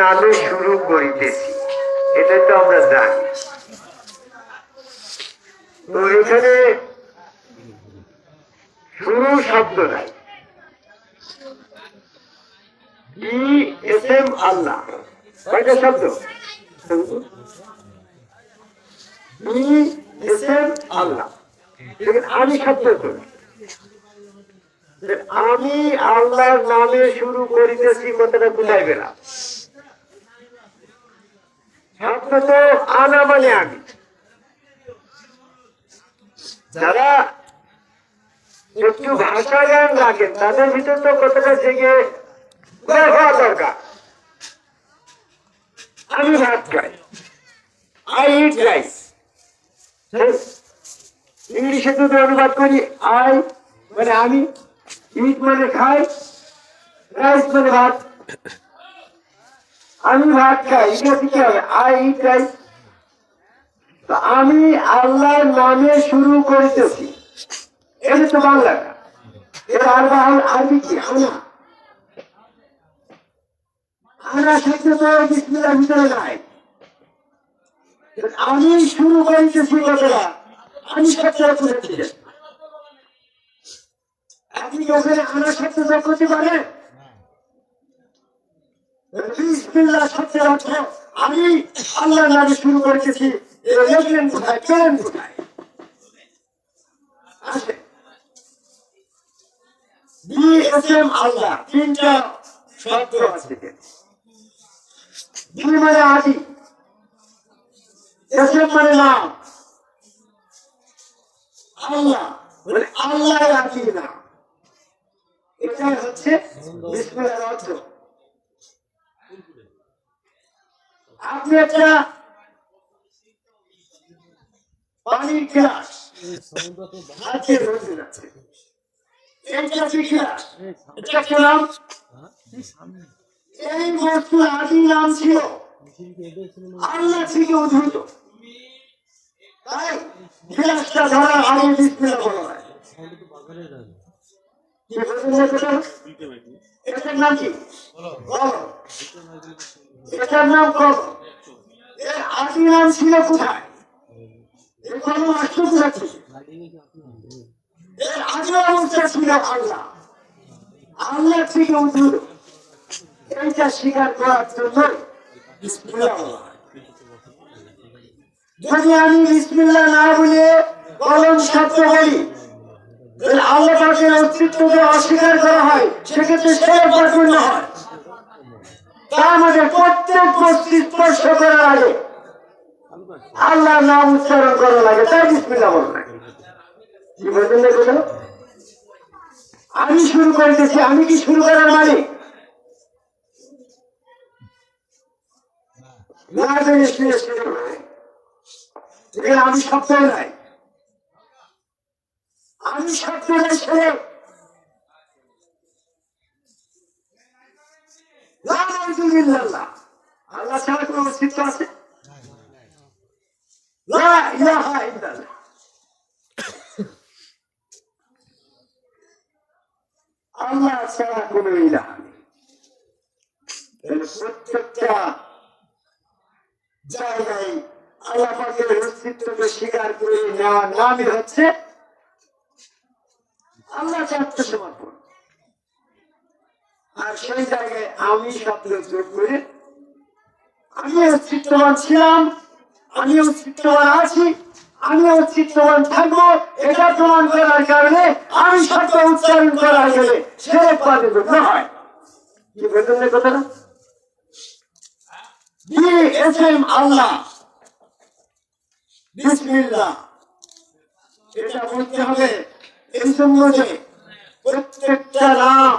নামে শুরু করিতেছি। এটা তো আমরা জানি। তো এখানে শুরু শব্দ নাই। এম আল্লাহ। কয়টা শব্দ? এম আল্লাহ। আমি শব্দ আমি আল্লাহর নামে শুরু করিতেছি, কথাটা বুঝাইবে পেলাম তো আনা মানে আমি যারা একটু ভাষা জ্ঞান রাখেন তাদের ভিতর তো কতটা জেগে হওয়া দরকার। আমি ভাত খাই। আই ইট রাইস ইংলিশে যদি অনুবাদ করি আই মানে আমি ইট মানে খাই রাইস মানে ভাত। আমি ভাত খাই, এটা কি হবে। আই ইট তো আমি আল্লাহর নামে শুরু করিতেছি। এটা তো বিসমিল্লার ভিতরে নাই। আমি শুরু করিতেছি আমি আপনি ওখানে আনা শব্দ করতে পারেন? আমি আল্লাহর নামে শুরু করেছি এটা লিখলেন কোথায় পেলেন কোথায় বিএসএম আল্লাহ মানে আদি মানে নাম আল্লাহ মানে আল্লাহ আদি না এটাই হচ্ছে বিসমিল্লাহর অর্থ আপনি একটা পানির গ্লাস হাতে রোজে আছে এইটা কি গ্লাস এটা নাম? এই বস্তু আদি নাম কি নাম ছিল কোথায়? আসল কোথা এর আদি অবস্থা ছিল আল্লাহ। থেকে উদ্ভূত এইটা স্বীকার করার জন্য। যদি আমি বিসমিল্লাহ না বলে কলম শব্দ বলি আল্লাহ পাকের অস্তিত্বকে অস্বীকার করা হয়। সেক্ষেত্রে সেরা পরিপূর্ণ হয়। তা আমাদের প্রত্যেক বস্তু স্পর্শ করার আগে আল্লাহ নাম উচ্চারণ করা লাগে, তাই বিসমিল্লা বলো কি বলছেন না? আমি শুরু করতেছি, আমি কি শুরু করার মালিক? আমি সব নাই আমি শব্দ নাই ছেলে লা ইলাহা ইল্লাল্লাহ। আল্লাহ ছাড়া কোনো অস্তিত্ব আছে লা ইলাহা ইল্লাল্লাহ। আল্লাহ ছাড়া কোনো ইলাহা নেই তাহলে প্রত্যেকটা জায়গায় আল্লাহ পাকের অস্তিত্বকে স্বীকার করে নেওয়ার হচ্ছে আল্লাহ আত্মসমর্পণ আর সেই জায়গায় আমি শব্দ যোগ করে। আমি অস্তিত্ববান ছিলাম আমি অস্তিত্ববান আছি আমি অস্তিত্ববান থাকব এটা প্রমাণ করার কারণে আমি শব্দ উচ্চারণ করা গেলে সেরে পাবে না। হয়। কি বলতেন না কথাটা? বিএসএম আল্লাহ। বিসমিল্লাহ। এটা বলতে হবে, এই জন্য যে প্রত্যেকটা নাম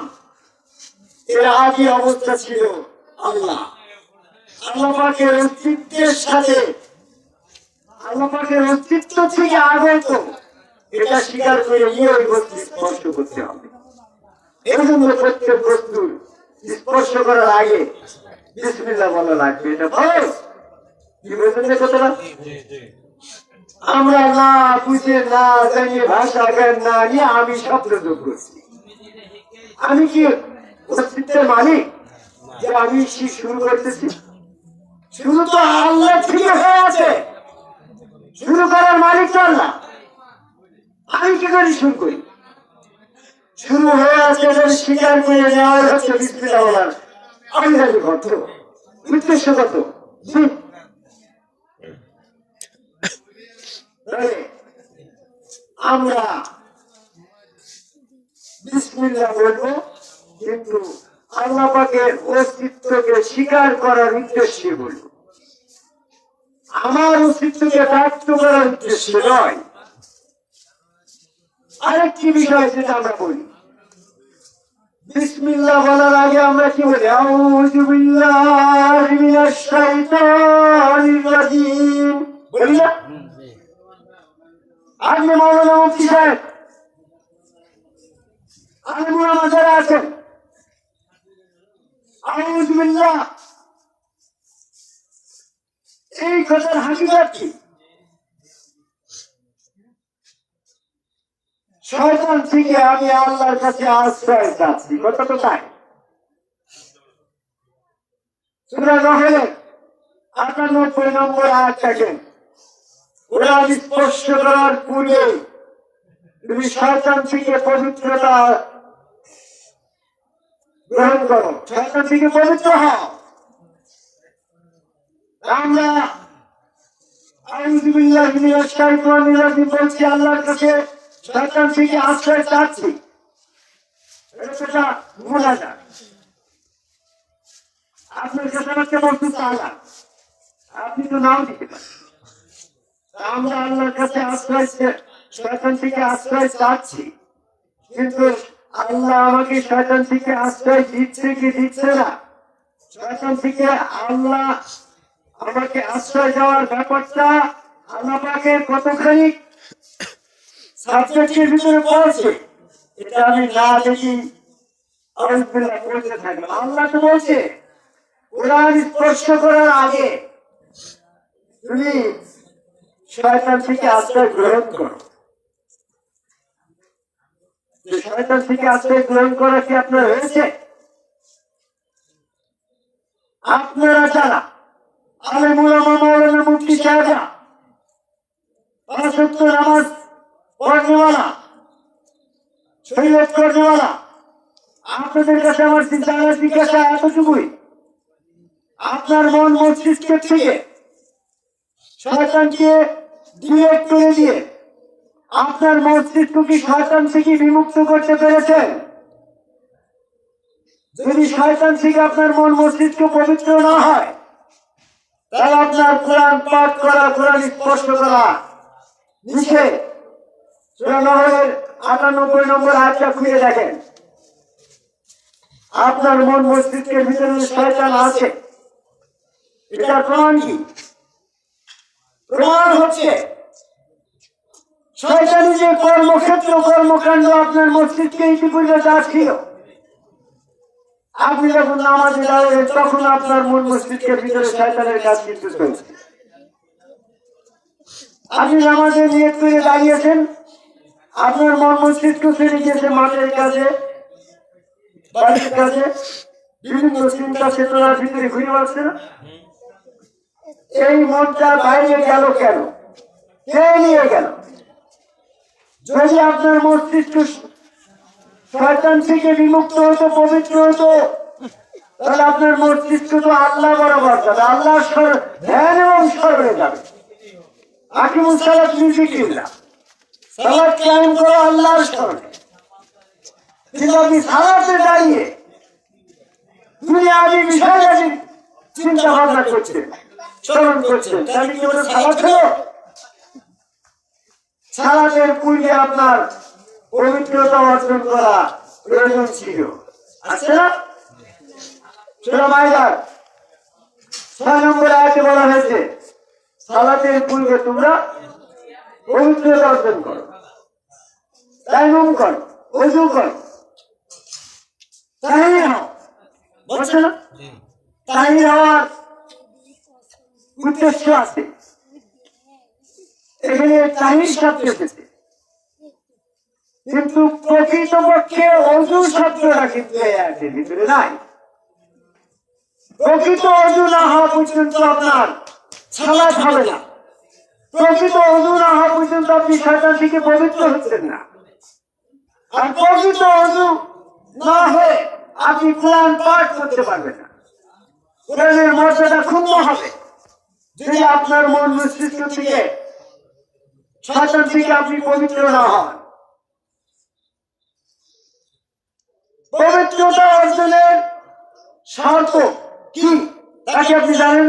এর আদি অবস্থা ছিল আল্লাহ। আল্লাহ পাকের অস্তিত্বের সাথে, আল্লাহ পাকের অস্তিত্ব থেকে আগত, এটা স্বীকার করে নিয়ে ওই বস্তু স্পর্শ করতে হবে। এই জন্য প্রত্যেক বস্তু স্পর্শ করার আগে বিসমিল্লাহ বলা লাগবে। এটা ভালো কি বলছেন কথাটা? আমরা না বুঝে না জানি ভাষা জ্ঞান না নিয়ে আমি শব্দ যোগ করছি। আমি কি অস্তিত্বের মালিক? যে আমি শি- শুরু করতেছি? শুরু তো আল্লাহ থেকে হয়ে আছে। শুরু করার মালিক তো আল্লাহ। আমি কি করি শুরু করি? শুরু হয়ে আছে স্বীকার করে নেওয়া হচ্ছে বলার। আমি জানি কত। উদ্দেশ্য কত? তাহলে আমরা বিসমিল্লাহ বলব, কিন্তু আল্লাহ অস্তিত্বকে স্বীকার করার উদ্দেশ্যে বলব। আমার অস্তিত্বকে ব্যক্ত করার উদ্দেশ্যে নয়। আরেকটি বিষয় যেটা আমরা বলি, বিসমিল্লাহ বলার আগে আমরা কি বলি? আউযু বিল্লাহি মিনাশ বলি না? আপনি মৌলানা মুফতি সাহেব। আমি মোলামা যারা আছেন। বিল্লাহ এই কথার হাকিকত কি শয়তান থেকে আমি আল্লাহর কাছে আশ্রয় চাচ্ছি। তো তাই সুতরাং নহলে আটানব্বই নম্বর আয়াত দেখেন। ওরা স্পর্শ করার পূর্বে তুমি শয়তান থেকে পবিত্রতা গ্রহণ করো। শয়তান থেকে পবিত্র হও। আমরা আউযুবিল্লাহি মিনাশ শাইতানির বলছি, আল্লাহর কাছে শয়তান থেকে আশ্রয় চাচ্ছি। এটা সেটা মোনাজাত আপনার কাছে আমাকে বলতে আপনি তো নাও দিতে পারেন। আমরা আল্লাহর কাছে আশ্রয় শয়তান থেকে আশ্রয় চাচ্ছি। কিন্তু আল্লাহ আমাকে শয়তান থেকে আশ্রয় দিচ্ছে কি দিচ্ছে না? শয়তান থেকে আল্লাহ আমাকে আশ্রয় দেওয়ার ব্যাপারটা আল্লাহ পাকে কতখানি সাবজেক্টের ভিতরে পড়ছে, এটা আমি না দেখি আল্লাহ তো বলছে, কোরআন স্পর্শ করার আগে তুমি শয়তান থেকে আশ্রয় গ্রহণ করো। শয়তান থেকে আশ্রয় গ্রহণ করা কি আপনার হয়েছে? আপনারা যারা মুলামা মৌলানা পাঁচত্ব নামাজ আপনাদের কাছে আমার চিন্তা জিজ্ঞাসা এতটুকুই। আপনার মন মস্তিষ্কের থেকে শয়তানকে ডিলেট করে দিয়ে আপনার মস্তিষ্ক কি শয়তান থেকে বিমুক্ত করতে পেরেছেন যদি শয়তান থেকে আপনার মন মস্তিষ্ক পবিত্র না হয়, তাহলে আপনার কোরআন পাঠ করা, কোরআন স্পষ্ট করা নিষেধ। সূরা নহরের আটানব্বই নম্বর হাতটা খুঁজে দেখেন। আপনার মন মস্তিষ্কের ভিতরে শয়তান আছে এটা প্রমাণ কি? প্রমাণ হচ্ছে। শয়তানি যে কর্মক্ষেত্র, কর্মকাণ্ড আপনার মস্তিষ্কে ইতিপূর্বে আপনি যখন নামাজে দাঁড়াবেন তখন আপনার মন মস্তিষ্কের ভিতরে শয়তানের কাজ কিন্তু আপনি নামাজে নিয়ত করে দাঁড়িয়েছেন, আপনার মন মস্তিষ্ক ফিরে গিয়েছে মাঠের কাছে, বাড়ির কাছে, বিভিন্ন চিন্তা চেতনার ভিতরে ঘুরে বেড়াচ্ছে না এই মনটা বাইরে গেল কেন? কে নিয়ে গেল? যদি আপনার মস্তিষ্ক শয়তান থেকে বিমুক্ত হতো, পবিত্র হতো, তাহলে আপনার মস্তিষ্ক তো আল্লাহ বরাবর যাবে। আল্লাহ ধ্যান এবং স্মরণে যাবে। আকিমুল মিউজিকিল্লা সালাত কায়েম করো আল্লাহর কিন্তু আপনি সালাতে দাঁড়িয়ে দুনিয়াবি বিষয়বাদী চিন্তা ভাবনা করছেন। স্মরণ করছেন তাহলে কি হলো সালাতের পূর্বে আপনার পবিত্রতা অর্জন করা প্রয়োজন ছিল। আছে না মাইদার ছয় নম্বর আয়াতে বলা হয়েছে সালাতের পূর্বে তোমরা পবিত্রতা অর্জন করো। তাইমুম করো অজু করো। তাহির হও। বলছে না? তাহির হওয়ার উদ্দেশ্য আছে। এখানে তাহির শব্দ এসেছে কিন্তু প্রকৃতপক্ষে অজু শব্দটা কিন্তু ভিতরে নাই। প্রকৃত অজু না হওয়া পর্যন্ত আপনার ছালা হবে না। প্রকৃত অজু না হওয়া পর্যন্ত আপনি শয়তান থেকে পবিত্র হচ্ছেন না। আর প্রকৃত অজু না হয়ে আপনি কোরআন পাঠ করতে পারবেন না। কোরআনের মর্যাদা ক্ষুণ্ণ হবে। যদি আপনার মন মস্তিষ্ক থেকে শয়তান থেকে আপনি পবিত্র না হন। পবিত্রতা অর্জনের শর্ত কি তাকে আপনি জানেন?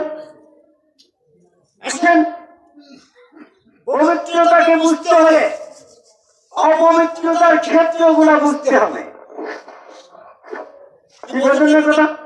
এখন পবিত্রতাকে বুঝতে হলে অপবিত্রতার ক্ষেত্রগুলো বুঝতে হবে। কি বোঝেন কথা?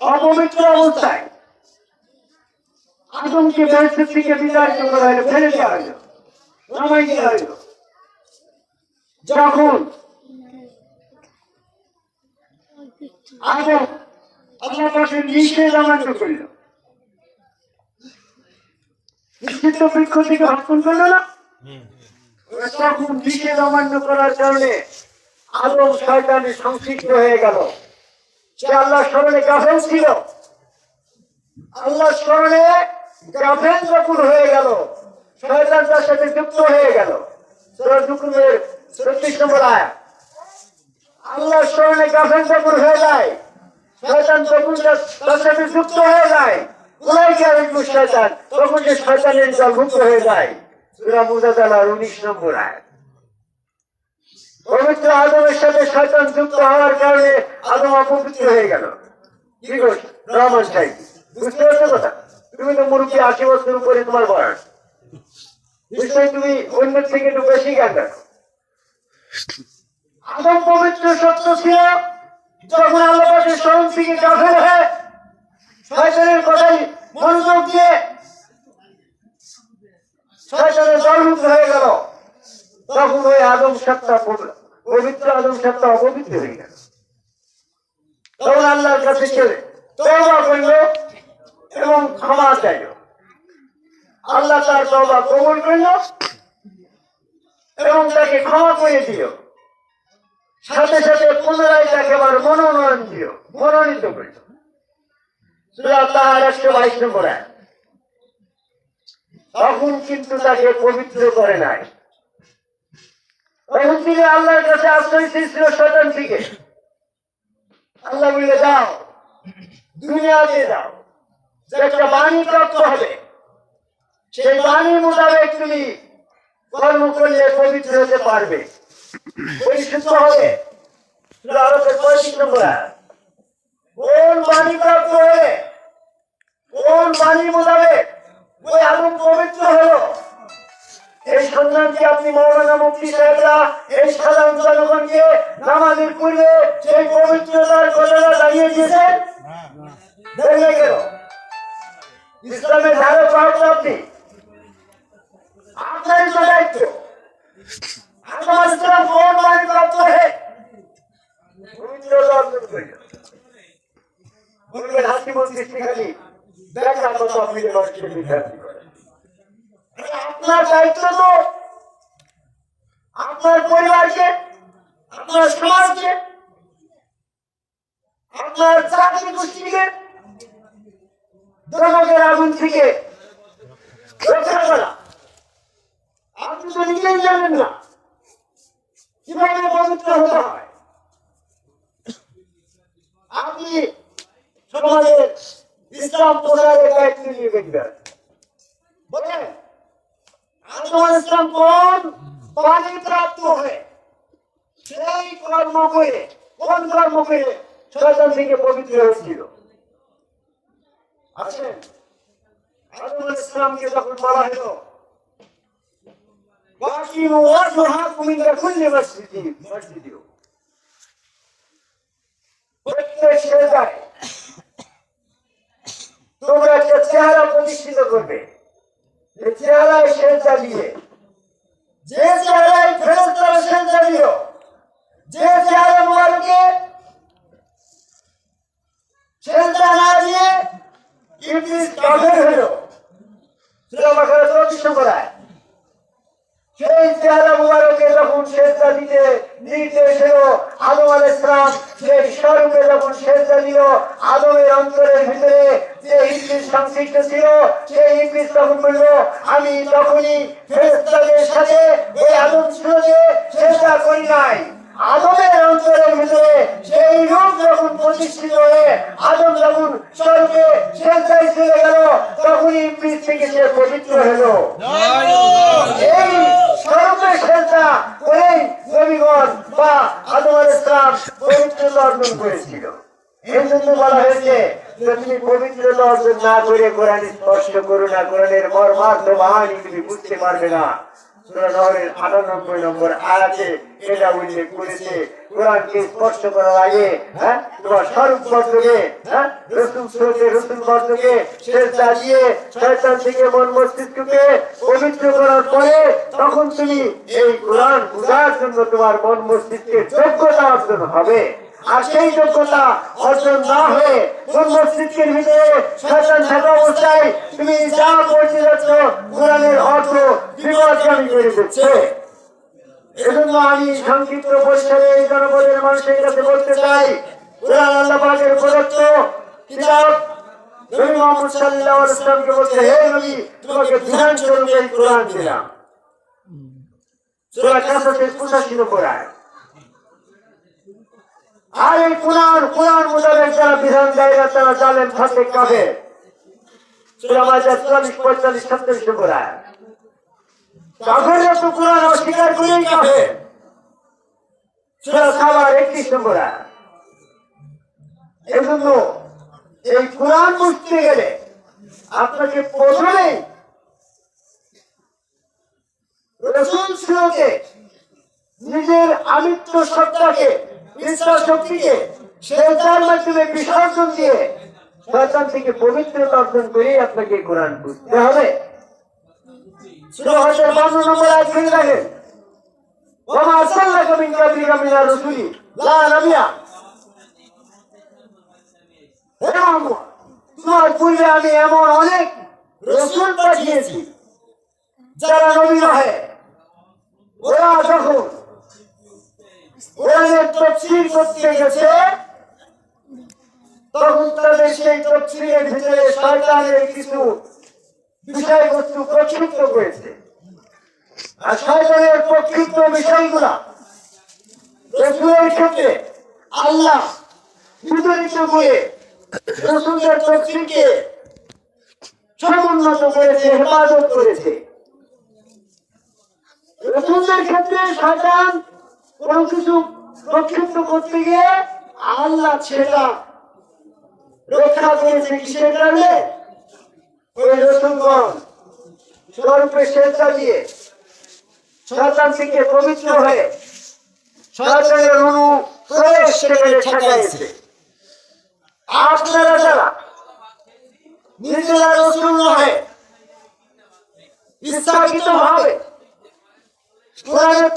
অপবিত্র অবস্থায়। আদমকে বেহেস্তের থেকে বিতাড়িত করা হলো ফেলে দেওয়া হলো, নামাই দেওয়া হলো। যখন আদম আল্লাহ পাশে নিষেধ আমান্য করল, নিষিদ্ধ বৃক্ষ থেকে ভক্ষণ করল না? তখন নিষেধ অমান্য করার কারণে আদম শয়তানি সংশ্লিষ্ট হয়ে গেল। সে আল্লাহ স্মরণে গাফেল ছিল আল্লাহ স্মরণে গাফেল যখন হয়ে গেল, শয়তান তার সাথে যুক্ত হয়ে গেল। সুরা জুকুমের ছত্রিশ নম্বর আয়া আল্লাহ স্মরণে গাফেল যখন হয়ে যায়, শয়তান যখন তার- সাথে যুক্ত হয়ে যায় শয়তান, তখন যে শয়তানের দল মুক্ত হয়ে যায়। সুরা মুজাদালার উনিশ নম্বর আয় পবিত্র আদমের সাথে শয়তান যুক্ত হওয়ার কারণে আদম অপবিত্র হয়ে গেল। কি রহমান সাহেব, বুঝতে পারছ কথা? তুমি তো মুরব্বী আশি বছর উপরে তোমার বয়স। তুমি অন্যের থেকে একটু বেশি জ্ঞান আদম পবিত্র সত্য ছিল, যখন আল্লাহ পাকের স্মরণ থেকে গাফেল হয়ে শয়তানের কথাই মনোযোগ দিয়ে শয়তানের দলমুক্ত হয়ে গেল। তখন ওই আদম পব- পবিত্র আদম সত্তা অপবিত্র হয়ে গেল। তখন আল্লাহর কাছে চলে তওবা করল এবং ক্ষমা চাইল। আল্লাহ তার তওবা কবুল করল এবং তাকে ক্ষমা করে দিল। সাথে সাথে পুনরায় তাকে আবার মনোনয়ন দিল, মনোনীত করল। তাহার একশো বাইশ নম্বর। তখন কিন্তু তাকে পবিত্র করে নাই। তখন তিনি আল্লাহর কাছে আশ্রয় চেয়েছিল শতান থেকে। আল্লাহ বলে যাও দুনিয়াতে যাও। যে একটা বাণী প্রাপ্ত হবে, সেই বাণী মোতাবেক তুমি কর্ম করলে পবিত্র হতে পারবে। পরিশুদ্ধ হবে। আরবের পঁয়ত্রিশ নম্বর। কোন বাণী প্রাপ্ত হয়ে কোন বাণী মোতাবেক ওই আগুন পবিত্র হলো? এই সন্ধানটি আপনি মৌলানা মুফতি সাহেবরা? এই সাধারণ জনগণকে নামাজের পূর্বে সেই পবিত্রতার কথাটা দিয়েছেন? ইসলামের ধারে প্রাপ্ত আপনি। আপনারই তো দায়িত্ব। করেন। আপনার দায়িত্ব তো আপনার পরিবারকে, আপনার সমাজকে, আপনার জাতি গোষ্ঠীকে ধর্মের আগুন থেকে রক্ষা করা। আপনি তো নিজেই জানেন না কীভাবে পবিত্র হতে হয়। আপনি সমাজের ইসলাম প্রচারের দায়িত্ব নিয়ে দেখবেন। বলেন। আদম কোন পানি প্রাপ্ত হয়? সেই কর্ম করে, কোন কর্ম করে শয়তান থেকে পবিত্র হয়েছিল? আচ্ছা, আছেন আদম ইসলামকে যখন বলা হলো, বাকি ওয়াজহাকুম ইলা কুল্লি মসজিদিন মসজিদিও। প্রত্যেক সেজায় তোমরা একটা চেহারা প্রতিষ্ঠিত করবে। চেহারায় সেজদা দিয়ে যে চেহারায় ফেরস্তারা সেজদা দিল যে চেহারা মোবারকে সেজদা না দিয়ে ইবলিস কাফের হলো। সূরা বাকারা 34 নম্বর আয়াত সেই চেহারা মুবারকে যখন সেজদা দিতে নির্দেশ এলো আদম আল ইসলাম সেই স্বরূপে যখন সেজদা দিল, আদমের অন্তরের ভিতরে তখন বলল থেকে সে পবিত্র হলো। এই স্বরূপে সেজদা করেই নবীগণ বা আদম আলাইহিস পবিত্রতা অর্জন করেছিল। এই জন্য বলা হয়েছে যে তুমি পবিত্রতা অর্জন না করে কোরআন স্পর্শ করো না, কোরআনের মর্মার্থ বাহানি তুমি বুঝতে পারবে না। সূরা নহরের 98 নম্বর আয়াতে এটা উল্লেখ করেছে, কোরআনকে স্পর্শ করার আগে হ্যাঁ হ্যাঁ থেকে মন মস্তিষ্ককে পবিত্র করার পরে তখন তুমি এই কোরআন বুঝার জন্য তোমার মন মস্তিষ্কের যোগ্যতা অর্জন হবে। আর সেই যোগ্যতা অর্জন না হয়ে মস্তিষ্কের ভিতরে শয়তান থাকা অবস্থায় তুমি যা পড়তে যাচ্ছ কোরআনের অর্থ বিপদগামী করে দিচ্ছে। এজন্য আমি সংক্ষিপ্ত পরিসরে এই জনপদের মানুষের কাছে বলতে চাই কোরআন আল্লাহ পাকের প্রদত্ত কিতাব নবী মুহাম্মদ সাল্লাল্লাহু আলাইহি ওয়াসাল্লামকে বলতে হে নবী তোমাকে বিধান স্বরূপ এই কোরআন দিলাম। সূরা কাসাসের 85 নম্বর আয়াত এই কোরআন কোরআন মোতাবেক যারা বিধান দেয় না, তারা জালেম থাকে কাবে সূরা মাইদা 44 45 47 নম্বর আয়াত কাফেররা তো কোরআন অস্বীকার করেই কাফের সূরা সাবার 31 নম্বর। আয়াত এজন্য এই কোরআন গেলে আপনাকে প্রথমেই রসুল নিজের আমিত্ব সত্তাকে ইচ্ছা শক্তিকে সেটার মাধ্যমে বিসর্জন দিয়ে শয়তান থেকে পবিত্রতা অর্জন করেই আপনাকে কোরআন বুঝতে হবে। সূরা হজের 52 নম্বর আয়াত শুনে রাখেন ওমা আরসালনাকা মিন কাবলিকা মিনার রাসূলি লা নাবিয়া। হে মুহাম্মদ তোমার পূর্বে আমি এমন অনেক রসুল পাঠিয়েছি যারা নবী নহে। ওরা যখন কোরআনের তফসির করতে গেছে। তখন তাদের সেই তফসিরের ভিতরে শয়তানের কিছু বিষয়বস্তু প্রক্ষিপ্ত করেছে আর শয়তানের প্রক্ষিপ্ত বিষয়গুলা রসুলের ক্ষেত্রে আল্লাহ বিতরিত করে রসুলের তফসিরকে সমুন্নত করেছে, হেফাজত করেছে। রসুলদের ক্ষেত্রে শয়তান কোনো কিছু প্রক্ষিপ্ত করতে গিয়ে আল্লাহ সেটা রক্ষা করেছে কিসের কারণে? রসুলগণ স্বরূপে সেজদা দিয়ে শয়তান থেকে পবিত্র হয়ে শয়তানের অনু আপনারা যারা নিজেরা রসুল নয় ইচ্ছাকৃত ভাবে কোরআনের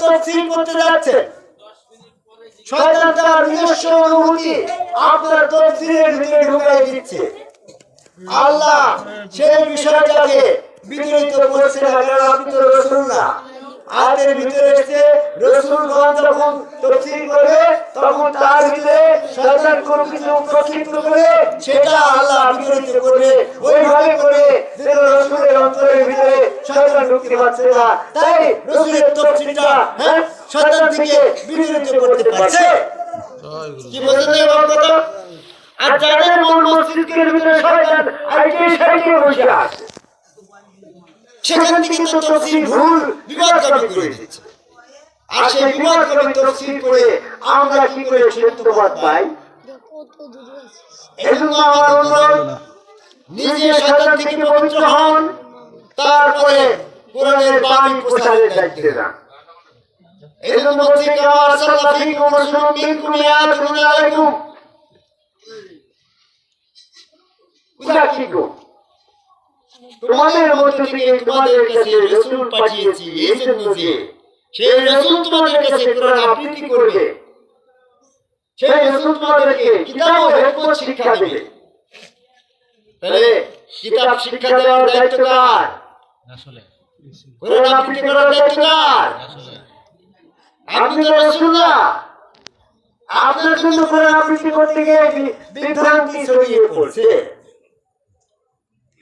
করতে যাচ্ছে। শয়তান তার নিজস্ব অনুভূতি আপনার তফসিলের ভিতরে ঢুকাই দিচ্ছে। আল্লাহ সেই বিষয়টাকে বিচলিত করছে না কারণ আপনি তো রসুল না। আয়াতের ভিতরে এসে রসুলগণ যখন তফসিল করবে তখন তার ভিতরে শয়তান কোনো কিছু প্রক্ষিপ্ত করে, সেটা আল্লাহ বিচলিত করবে। ওইভাবে করে যেন রসুলের অন্তরের ভিতরে শয়তান ঢুকতে পারছে না তাই রসুলের তফসিলটা হ্যাঁ শয়তান থেকে বিচলিত করতে পারছে। কি বলতে আমার কথা? আর যাদের মন মস্তিষ্কের ভিতরে শয়তান আইতে সাইতে বসে আছে। সেখান থেকে তো তফসিল ভুল বিবাদগামী করে দিচ্ছে আর সেই বিবাদগামী তফসিল করে আমরা কি করে সত্যবাদ পাই। এজন্য আমার অনুরোধ নিজে শয়তান থেকে পবিত্র হন তারপরে কোরআনের বাণী প্রচারের দায়িত্বে যান। এজন্য বলছি মিনকুম ইয়াতুন আলাইকুম। উদাকিকুম তোমাদের মধ্য থেকে তোমাদের কাছে রসুল পাঠিয়েছি, এই জন্য সেই রসুল তোমাদের কাছে কোরআন আবৃত্তি করবে, সেই রসুল তোমাদেরকে কিতাব ও হেকমত শিক্ষা দেবে। তাহলে কিতাব শিক্ষা দেওয়ার দায়িত্ব কার? আসলে কোরআন আবৃত্তি করার দায়িত্ব কার? আপনি তো রসুল না। আপনার জন্য কোরআন আবৃত্তি করতে গিয়ে বিভ্রান্তি ছড়িয়ে পড়ছে আপনি পবিত্র হবেন কীভাবে হবেন চলেন না, সূরা বাকারা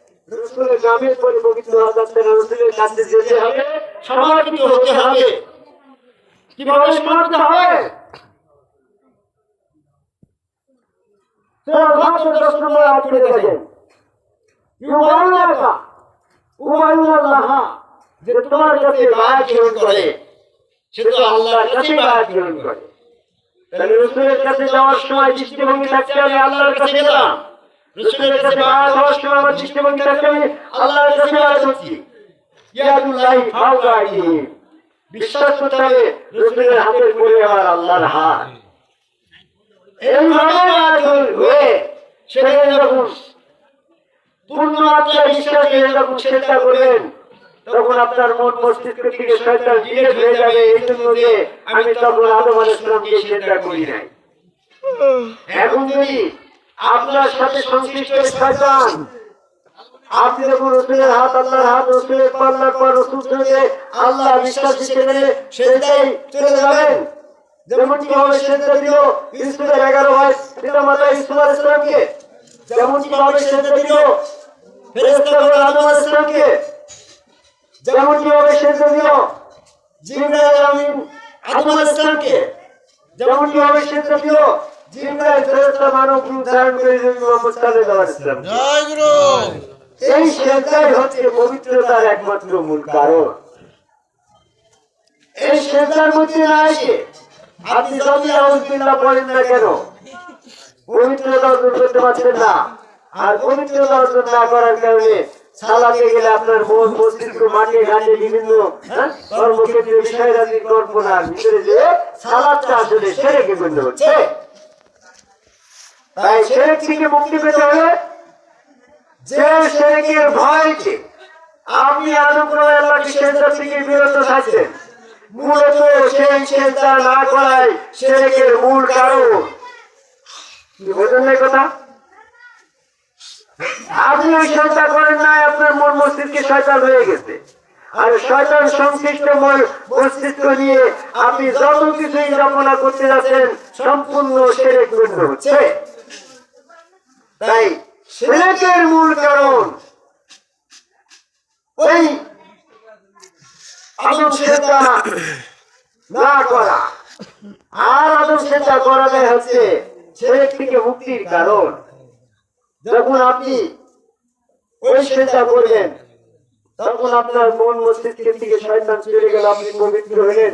রসুলের নামের পরে পবিত্র না রসুলের কাছে যেতে হবে, সমাহিত হতে হবে। কীভাবে সমাহিত হবে? যে তোমার কাছে বায়াত গ্রহণ করে, সে তো আল্লাহর কাছে বায়াত গ্রহণ করে। তাহলে কাছে যাওয়ার সময় দৃষ্টিভঙ্গি থাকতে আমি আল্লাহর কাছে গেলাম। রসুলের কাছে আমার আমি আল্লাহর কাছে বিশ্বাস করতে হবে রসুলের হাতের পরে আমার আল্লাহর হাত এইভাবে বায়াত হয়ে সেখানে যখন পূর্ণ মাত্রায় বিশ্বাস নিয়ে যখন চিন্তা করবেন তখন আপনার মন মস্তিষ্ক থেকে শয়তান ডিলেট হয়ে যাবে এই জন্য যে আমি তখন আদম আলাইসলামকে চিন্তা করি নাই। এখন যদি আপনার সাথে সংশ্লিষ্ট শয়তান। আপনি যখন রসুলের হাত, আল্লাহর হাত, রসুলের পাল্লার পর রসুল সঙ্গে আল্লাহ বিশ্বাস হিসেবে সেটাই চলে যাবেন যেমন কীভাবে সেটা দিল ইসুলের এগারো ভাই পিতা মাতা ইসুল ইসলামকে সেটা দিল কীভাবে দিল এই সেজদাই হচ্ছে পবিত্রতার একমাত্র মূল কারণ। এই সেজদার মধ্যে না এসে আপনি যদি আউযুবিল্লাহ পড়েন না কেন পবিত্রতা অর্জন করতে পারছেন না। আর পবিত্রতা অর্জন না করার কারণে সালাতে গেলে আপনার মন মস্তিষ্ক মাঠে ঘাটে বিভিন্ন হ্যাঁ, কর্মক্ষেত্রে বিষয়রাজির কল্পনার ভিতরে যে সালাদটা আসলে সেরেকে গণ্য হচ্ছে। থেকে মুক্তি পেতে হলে যে ভয়কে আপনি আনুগ্রহে থেকে বিরত থাকছেন মূলত সেই সেজদা না করাই মূল কারণ। বোঝেন না কথা? আপনি ওই চিন্তা করেন না আপনার মন মস্তিষ্কে শয়তান হয়ে গেছে। আর শয়তান সংশ্লিষ্ট মন মস্তিষ্ক নিয়ে আপনি যত কিছুই কল্পনা করতে যাচ্ছেন, সম্পূর্ণ সেরেক হচ্ছে। তাই সেরেকের মূল কারণ। ওই আদম সেজদা না করা। আর আদম সেজদা করাটাই হচ্ছে সেরেক থেকে মুক্তির কারণ। যখন আপনি ওই সেজদা করবেন তখন আপনার মন মস্তিষ্কের থেকে শয়তান চলে গেল, আপনি পবিত্র হলেন।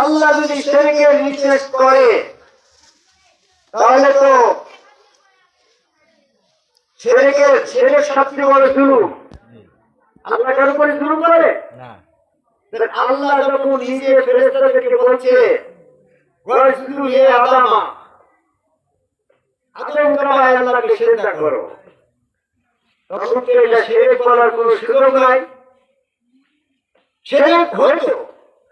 আল্লাহ যদি সেরেকের নির্দেশ করে তাহলে তো সেরেকের সেরেক সবচেয়ে বড় জুলুম। আল্লাহ কার উপরে জুলুম করে? আল্লাহ যখন নিজে ফেরেস্তাদেরকে বলছে ওয়াসজুদু লি আদামা। আদম কামায় আল্লাহকে সেজদা করো। তখন তো এটা সেরেক বলার কোনো সুযোগ নাই। সেরেক হয়তো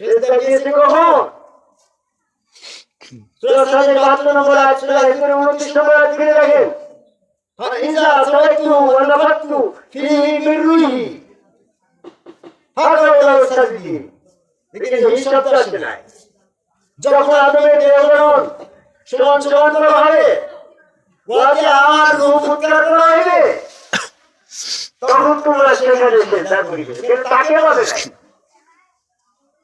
শ্রদ্ধা দিয়েছে কখন? সূরা সাদের 72 নম্বর আয়াত সূরা হিজরের 29 নম্বর আয়াত ফিরে দেখেন। ইজা সালাতু ওয়া নাফাতু ফিহি রূহি সাজদি দেখেন এই শব্দ আছে যখন আদমের দেহগণ সমান সমান করা হবে। ওয়াকে আমার রূপ উদ্ধার করা হবে। তখন তোমরা সেখানে চেষ্টা করিবে। কিন্তু তাকে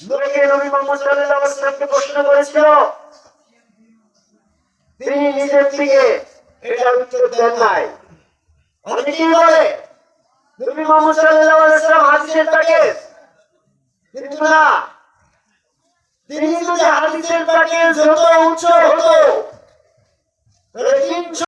লোকে নবী মোহাম্মদ সাল্লাল্লাহু আলাইহি ওয়াসাল্লামকে প্রশ্ন করেছিল, তিনি যদি হাদিসের তাকে যত উচ্চ হতো